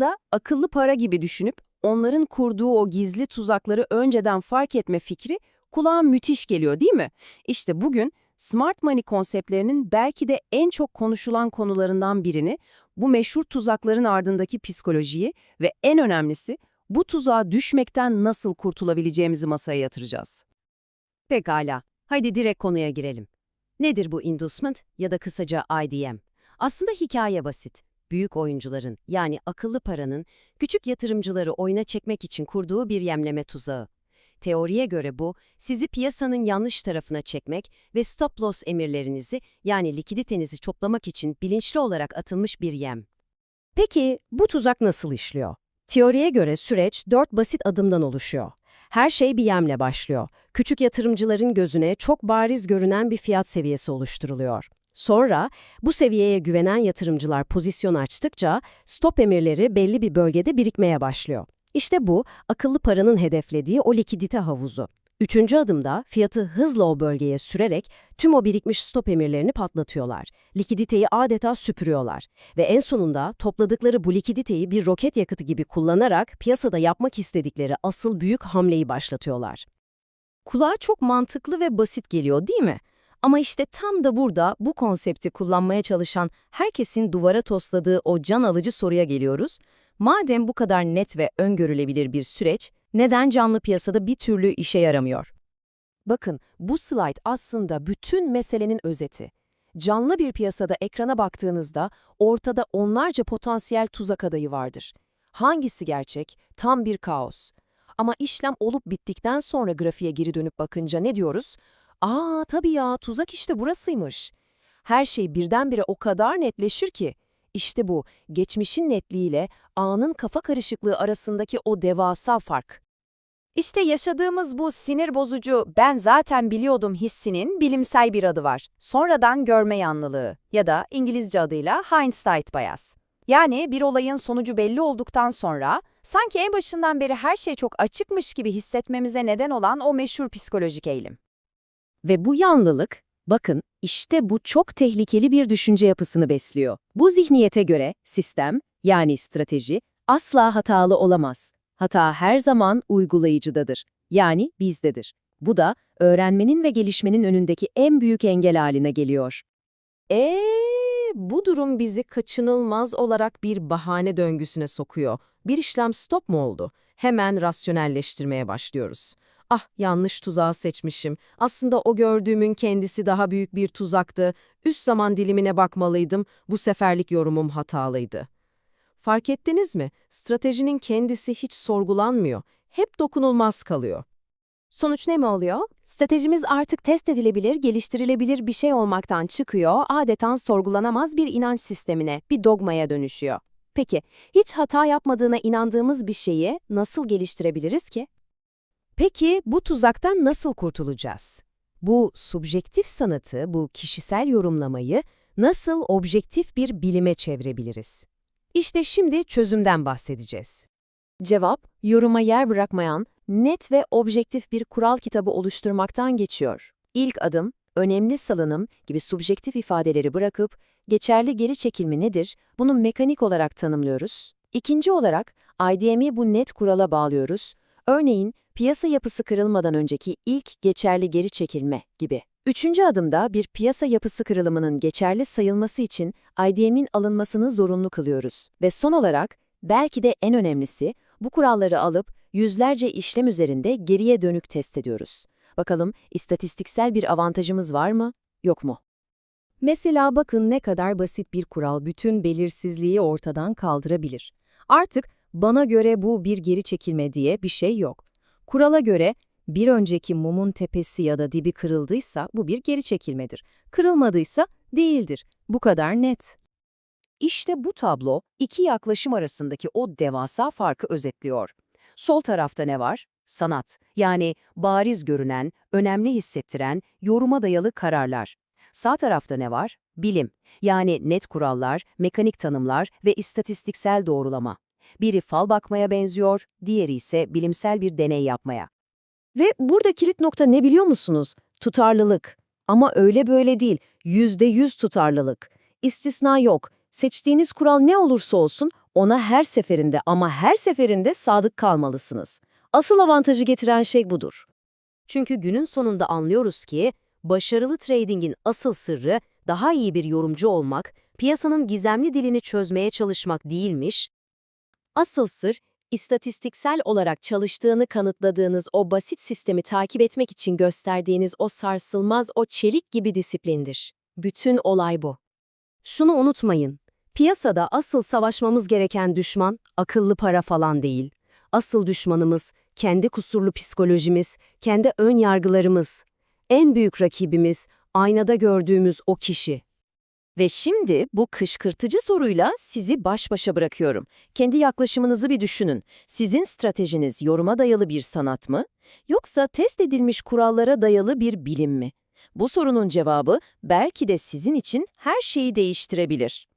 da akıllı para gibi düşünüp onların kurduğu o gizli tuzakları önceden fark etme fikri kulağa müthiş geliyor değil mi? İşte bugün smart money konseptlerinin belki de en çok konuşulan konularından birini, bu meşhur tuzakların ardındaki psikolojiyi ve en önemlisi bu tuzağa düşmekten nasıl kurtulabileceğimizi masaya yatıracağız. Pekala, haydi direkt konuya girelim. Nedir bu inducement ya da kısaca IDM? Aslında hikaye basit. Büyük oyuncuların yani akıllı paranın küçük yatırımcıları oyuna çekmek için kurduğu bir yemleme tuzağı. Teoriye göre bu, sizi piyasanın yanlış tarafına çekmek ve stop loss emirlerinizi yani likiditenizi toplamak için bilinçli olarak atılmış bir yem. Peki bu tuzak nasıl işliyor? Teoriye göre süreç dört basit adımdan oluşuyor. Her şey bir yemle başlıyor. Küçük yatırımcıların gözüne çok bariz görünen bir fiyat seviyesi oluşturuluyor. Sonra bu seviyeye güvenen yatırımcılar pozisyon açtıkça stop emirleri belli bir bölgede birikmeye başlıyor. İşte bu akıllı paranın hedeflediği o likidite havuzu. Üçüncü adımda fiyatı hızla o bölgeye sürerek tüm o birikmiş stop emirlerini patlatıyorlar. Likiditeyi adeta süpürüyorlar. Ve en sonunda topladıkları bu likiditeyi bir roket yakıtı gibi kullanarak piyasada yapmak istedikleri asıl büyük hamleyi başlatıyorlar. Kulağa çok mantıklı ve basit geliyor değil mi? Ama işte tam da burada bu konsepti kullanmaya çalışan herkesin duvara tosladığı o can alıcı soruya geliyoruz. Madem bu kadar net ve öngörülebilir bir süreç, neden canlı piyasada bir türlü işe yaramıyor? Bakın, bu slide aslında bütün meselenin özeti. Canlı bir piyasada ekrana baktığınızda ortada onlarca potansiyel tuzak adayı vardır. Hangisi gerçek? Tam bir kaos. Ama işlem olup bittikten sonra grafiğe geri dönüp bakınca ne diyoruz? Aa tabii ya tuzak işte burasıymış. Her şey birdenbire o kadar netleşir ki. İşte bu, geçmişin netliğiyle anın kafa karışıklığı arasındaki o devasa fark. İşte yaşadığımız bu sinir bozucu ben zaten biliyordum hissinin bilimsel bir adı var. Sonradan görme yanlılığı ya da İngilizce adıyla hindsight bias. Yani bir olayın sonucu belli olduktan sonra sanki en başından beri her şey çok açıkmış gibi hissetmemize neden olan o meşhur psikolojik eğilim. Ve bu yanlılık, bakın işte bu çok tehlikeli bir düşünce yapısını besliyor. Bu zihniyete göre sistem, yani strateji, asla hatalı olamaz. Hata her zaman uygulayıcıdadır, yani bizdedir. Bu da öğrenmenin ve gelişmenin önündeki en büyük engel haline geliyor. Eee bu durum bizi kaçınılmaz olarak bir bahane döngüsüne sokuyor. Bir işlem stop mu oldu? Hemen rasyonelleştirmeye başlıyoruz. Ah yanlış tuzağı seçmişim. Aslında o gördüğümün kendisi daha büyük bir tuzaktı. Üst zaman dilimine bakmalıydım. Bu seferlik yorumum hatalıydı. Fark ettiniz mi? Stratejinin kendisi hiç sorgulanmıyor. Hep dokunulmaz kalıyor. Sonuç ne mi oluyor? Stratejimiz artık test edilebilir, geliştirilebilir bir şey olmaktan çıkıyor, adeta sorgulanamaz bir inanç sistemine, bir dogmaya dönüşüyor. Peki, hiç hata yapmadığına inandığımız bir şeyi nasıl geliştirebiliriz ki? Peki bu tuzaktan nasıl kurtulacağız? Bu subjektif sanatı, bu kişisel yorumlamayı nasıl objektif bir bilime çevirebiliriz? İşte şimdi çözümden bahsedeceğiz. Cevap, yoruma yer bırakmayan, net ve objektif bir kural kitabı oluşturmaktan geçiyor. İlk adım, önemli salınım gibi subjektif ifadeleri bırakıp, geçerli geri çekilme nedir, bunu mekanik olarak tanımlıyoruz. İkinci olarak, IDM'i bu net kurala bağlıyoruz. Örneğin, piyasa yapısı kırılmadan önceki ilk geçerli geri çekilme gibi. Üçüncü adımda bir piyasa yapısı kırılımının geçerli sayılması için IDM'in alınmasını zorunlu kılıyoruz. Ve son olarak, belki de en önemlisi, bu kuralları alıp yüzlerce işlem üzerinde geriye dönük test ediyoruz. Bakalım istatistiksel bir avantajımız var mı, yok mu? Mesela bakın ne kadar basit bir kural bütün belirsizliği ortadan kaldırabilir. Artık bana göre bu bir geri çekilme diye bir şey yok. Kurala göre bir önceki mumun tepesi ya da dibi kırıldıysa bu bir geri çekilmedir. Kırılmadıysa değildir. Bu kadar net. İşte bu tablo iki yaklaşım arasındaki o devasa farkı özetliyor. Sol tarafta ne var? Sanat, yani bariz görünen, önemli hissettiren, yoruma dayalı kararlar. Sağ tarafta ne var? Bilim, yani net kurallar, mekanik tanımlar ve istatistiksel doğrulama. Biri fal bakmaya benziyor, diğeri ise bilimsel bir deney yapmaya. Ve burada kilit nokta ne biliyor musunuz? Tutarlılık. Ama öyle böyle değil, yüzde yüz tutarlılık. İstisna yok. Seçtiğiniz kural ne olursa olsun Ona her seferinde ama her seferinde sadık kalmalısınız. Asıl avantajı getiren şey budur. Çünkü günün sonunda anlıyoruz ki başarılı tradingin asıl sırrı daha iyi bir yorumcu olmak, piyasanın gizemli dilini çözmeye çalışmak değilmiş, Asıl sır, istatistiksel olarak çalıştığını kanıtladığınız o basit sistemi takip etmek için gösterdiğiniz o sarsılmaz, o çelik gibi disiplindir. Bütün olay bu. Şunu unutmayın, piyasada asıl savaşmamız gereken düşman akıllı para falan değil. Asıl düşmanımız kendi kusurlu psikolojimiz, kendi ön yargılarımız. En büyük rakibimiz aynada gördüğümüz o kişi. Ve şimdi bu kışkırtıcı soruyla sizi baş başa bırakıyorum. Kendi yaklaşımınızı bir düşünün. Sizin stratejiniz yoruma dayalı bir sanat mı? Yoksa test edilmiş kurallara dayalı bir bilim mi? Bu sorunun cevabı belki de sizin için her şeyi değiştirebilir.